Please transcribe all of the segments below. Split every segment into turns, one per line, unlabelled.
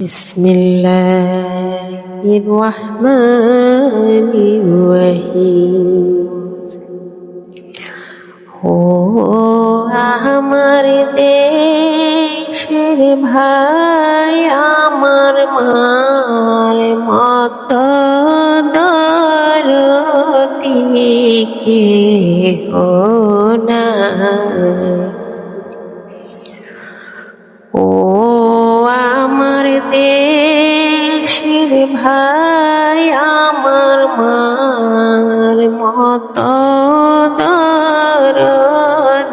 بسم الله الرحمن الرحيم ও আমার দেশের ভাই আমার মার মত দরদিকে না ও মত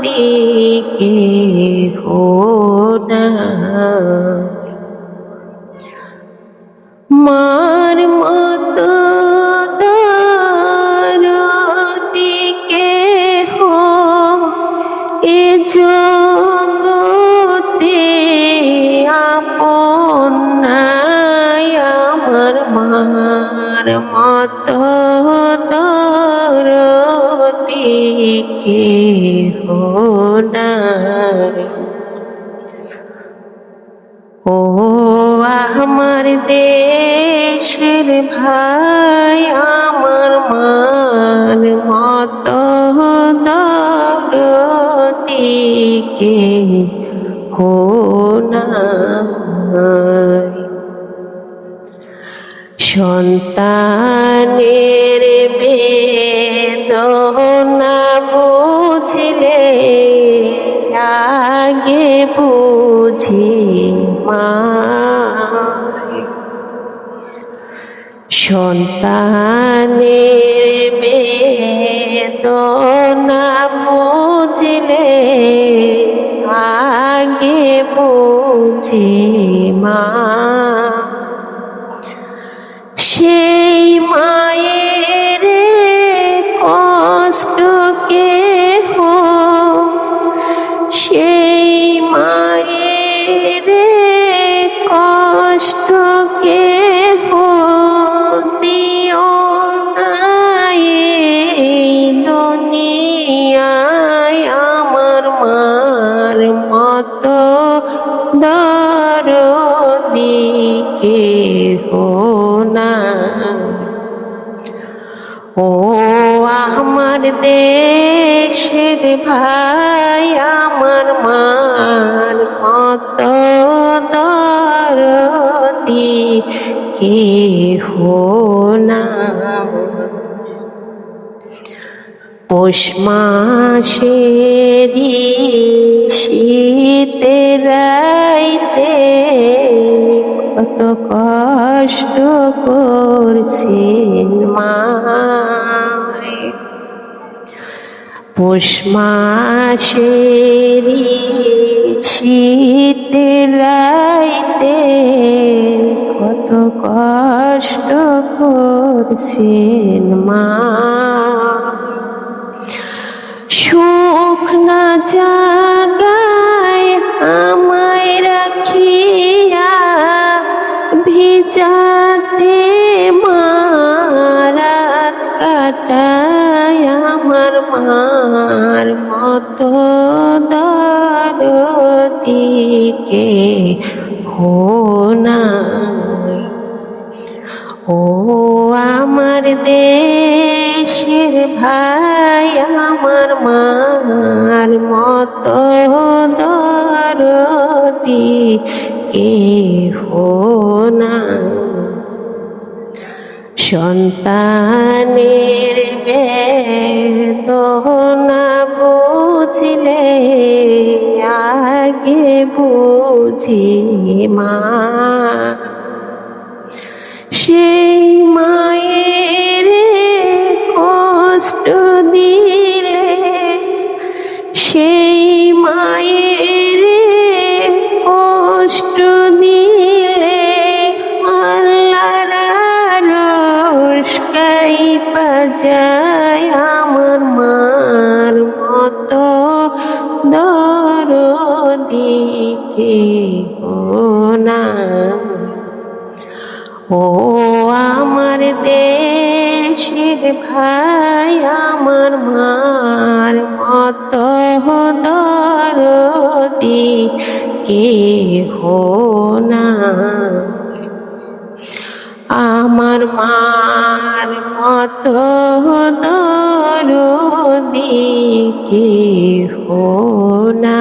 দিকে না? মার মত দিকে হো? এ জগতে আপন আমার মার মত দিকে না ও আমার দেশের ভাই আমার মান মত দিকে হো সন্তানের সন্তানের বেদনা বুঝলে আগে বুঝি মা। সেই মায়ের কষ্টকে দরদিকে হো না ও আমার দেশের ভাই, আমার মার কত দরদি কে হো না পৌষ মাসেরি শীতে কত কষ্ট করছেন মায় পৌষ মাসেরি কত কষ্ট করছেন মা। সুখ না জাগায় কাটায় আমার মার মতো দিকে হো নাই ও আমার দেশের ভাই, আমার মার মতো দরদি কে হো না সন্তানের সেই মায়ের কষ্ট দিলে, সেই মায়ের কষ্ট দিলে আল্লাহর কাই বাজায় আমার মার মতো দরদিকে। ও আমার দেশের ভাই, আমার মার মত দরদি কে হো না। আমার মার মত দরদি কে হো না।